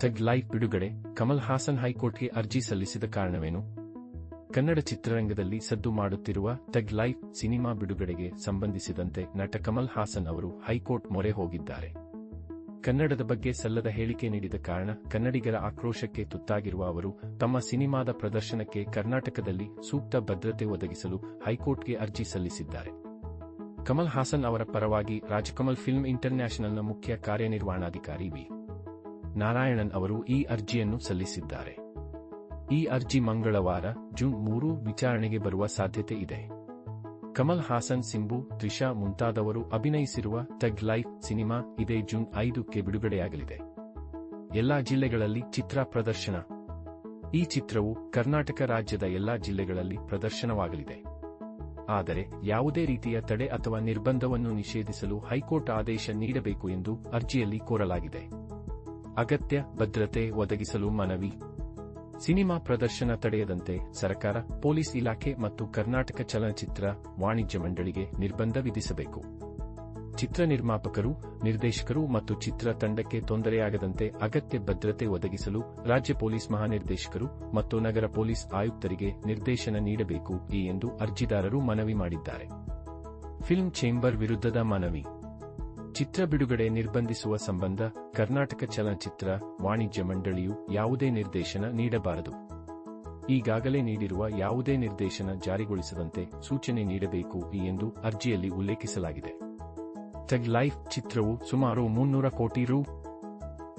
ಥಗ್ life ಬಿಡುಗಡೆ, ಕಮಲ್ ಹಾಸನ್ ಹೈಕೋರ್ಟ್ಗೆ ಅರ್ಜಿ ಸಲ್ಲಿಸಿದ ಕಾರಣವೇನು? ಕನ್ನಡ ಚಿತ್ರರಂಗದಲ್ಲಿ ಸದ್ದು ಮಾಡುತ್ತಿರುವ ಥಗ್ ಲೈಫ್ ಸಿನಿಮಾ ಬಿಡುಗಡೆಗೆ ಸಂಬಂಧಿಸಿದಂತೆ ನಟ ಕಮಲ್ ಹಾಸನ್ ಅವರು ಹೈಕೋರ್ಟ್ ಮೊರೆ ಹೋಗಿದ್ದಾರೆ. ಕನ್ನಡದ ಬಗ್ಗೆ ಸಲ್ಲದ ಹೇಳಿಕೆ ನೀಡಿದ ಕಾರಣ ಕನ್ನಡಿಗರ ಆಕ್ರೋಶಕ್ಕೆ ತುತ್ತಾಗಿರುವ ಅವರು ತಮ್ಮ ಸಿನಿಮಾದ ಪ್ರದರ್ಶನಕ್ಕೆ ಕರ್ನಾಟಕದಲ್ಲಿ ಸೂಕ್ತ ಭದ್ರತೆ ಒದಗಿಸಲು ಹೈಕೋರ್ಟ್ಗೆ ಅರ್ಜಿ ಸಲ್ಲಿಸಿದ್ದಾರೆ. ಕಮಲ್ ಹಾಸನ್ ಅವರ ಪರವಾಗಿ ರಾಜಕಮಲ್ ಫಿಲ್ಮ್ ಇಂಟರ್ನ್ಯಾಷನಲ್ನ ಮುಖ್ಯ ಕಾರ್ಯನಿರ್ವಹಣಾಧಿಕಾರಿ ವಿ. ನಾರಾಯಣನ್ ಅವರು ಈ ಅರ್ಜಿಯನ್ನು ಸಲ್ಲಿಸಿದ್ದಾರೆ. ಈ ಅರ್ಜಿ ಮಂಗಳವಾರ, ಜೂನ್ ಮೂರು, ವಿಚಾರಣೆಗೆ ಬರುವ ಸಾಧ್ಯತೆ ಇದೆ. ಕಮಲ್ ಹಾಸನ್ ಸಿಂಬು, ತ್ರಿಷಾ ಮುಂತಾದವರು ಅಭಿನಯಿಸಿರುವ ತಗ್ ಲೈಫ್ ಸಿನಿಮಾ ಇದೇ ಜೂನ್ ಐದಕ್ಕೆ ಬಿಡುಗಡೆಯಾಗಲಿದೆ. ಎಲ್ಲಾ ಜಿಲ್ಲೆಗಳಲ್ಲಿ ಚಿತ್ರ ಪ್ರದರ್ಶನ. ಈ ಚಿತ್ರವು ಕರ್ನಾಟಕ ರಾಜ್ಯದ ಎಲ್ಲಾ ಜಿಲ್ಲೆಗಳಲ್ಲಿ ಪ್ರದರ್ಶನವಾಗಲಿದೆ. ಆದರೆ, ಯಾವುದೇ ರೀತಿಯ ತಡೆ ಅಥವಾ ನಿರ್ಬಂಧವನ್ನು ನಿಷೇಧಿಸಲು ಹೈಕೋರ್ಟ್ ಆದೇಶ ನೀಡಬೇಕು ಎಂದು ಅರ್ಜಿಯಲ್ಲಿ ಕೋರಲಾಗಿದೆ. ಅಗತ್ಯ, ಭದ್ರತೆ ಒದಗಿಸಲು ಮನವಿ. ಸಿನಿಮಾ ಪ್ರದರ್ಶನ ತಡೆಯದಂತೆ ಸರ್ಕಾರ, ಪೊಲೀಸ್ ಇಲಾಖೆ ಮತ್ತು ಕರ್ನಾಟಕ ಚಲನಚಿತ್ರ ವಾಣಿಜ್ಯ ಮಂಡಳಿಗೆ ನಿರ್ಬಂಧ ವಿಧಿಸಬೇಕು. ಚಿತ್ರ ನಿರ್ಮಾಪಕರು, ನಿರ್ದೇಶಕರು ಮತ್ತು ಚಿತ್ರ ತಂಡಕ್ಕೆ ತೊಂದರೆಯಾಗದಂತೆ ಅಗತ್ಯ ಭದ್ರತೆ ಒದಗಿಸಲು ರಾಜ್ಯ ಪೊಲೀಸ್ ಮಹಾನಿರ್ದೇಶಕರು ಮತ್ತು ನಗರ ಪೊಲೀಸ್ ಆಯುಕ್ತರಿಗೆ ನಿರ್ದೇಶನ ನೀಡಬೇಕು ಎಂದು ಅರ್ಜಿದಾರರು ಮನವಿ ಮಾಡಿದ್ದಾರೆ. ಫಿಲ್ಮ್ ಚೇಂಬರ್ ವಿರುದ್ಧದ ಮನವಿ. ಚಿತ್ರ ಬಿಡುಗಡೆ ನಿರ್ಬಂಧಿಸುವ ಸಂಬಂಧ ಕರ್ನಾಟಕ ಚಲನಚಿತ್ರ ವಾಣಿಜ್ಯ ಮಂಡಳಿಯು ಯಾವುದೇ ನಿರ್ದೇಶನ ನೀಡಬಾರದು. ಈಗಾಗಲೇ ನೀಡಿರುವ ಯಾವುದೇ ನಿರ್ದೇಶನ ಜಾರಿಗೊಳಿಸದಂತೆ ಸೂಚನೆ ನೀಡಬೇಕು ಎಂದು ಅರ್ಜಿಯಲ್ಲಿ ಉಲ್ಲೇಖಿಸಲಾಗಿದೆ. ಟಗ್ ಲೈಫ್ ಚಿತ್ರವು ಸುಮಾರು ಮುನ್ನೂರ ಕೋಟಿ ರು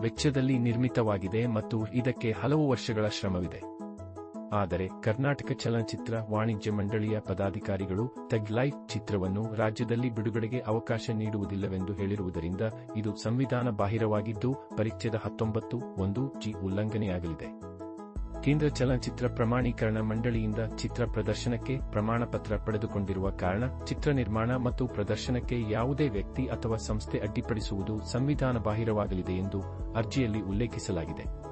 ವೆಚ್ಚದಲ್ಲಿ ನಿರ್ಮಿತವಾಗಿದೆ ಮತ್ತು ಇದಕ್ಕೆ ಹಲವು ವರ್ಷಗಳ ಶ್ರಮವಿದೆ. ಆದರೆ ಕರ್ನಾಟಕ ಚಲನಚಿತ್ರ ವಾಣಿಜ್ಯ ಮಂಡಳಿಯ ಪದಾಧಿಕಾರಿಗಳು ತೆಗ್ ಲೈಫ್ ಚಿತ್ರವನ್ನು ರಾಜ್ಯದಲ್ಲಿ ಬಿಡುಗಡೆಗೆ ಅವಕಾಶ ನೀಡುವುದಿಲ್ಲವೆಂದು ಹೇಳಿರುವುದರಿಂದ ಇದು ಸಂವಿಧಾನ ಬಾಹಿರವಾಗಿದ್ದು, ಪರಿಚ್ಛೇದ ಹತ್ತೊಂಬತ್ತು ಒಂದು ಜಿ ಉಲ್ಲಂಘನೆಯಾಗಲಿದೆ. ಕೇಂದ್ರ ಚಲನಚಿತ್ರ ಪ್ರಮಾಣೀಕರಣ ಮಂಡಳಿಯಿಂದ ಚಿತ್ರ ಪ್ರದರ್ಶನಕ್ಕೆ ಪ್ರಮಾಣ ಪತ್ರ ಪಡೆದುಕೊಂಡಿರುವ ಕಾರಣ ಚಿತ್ರ ನಿರ್ಮಾಣ ಮತ್ತು ಪ್ರದರ್ಶನಕ್ಕೆ ಯಾವುದೇ ವ್ಯಕ್ತಿ ಅಥವಾ ಸಂಸ್ಥೆ ಅಡ್ಡಿಪಡಿಸುವುದು ಸಂವಿಧಾನ ಬಾಹಿರವಾಗಲಿದೆ ಎಂದು ಅರ್ಜಿಯಲ್ಲಿ ಉಲ್ಲೇಖಿಸಲಾಗಿದೆ.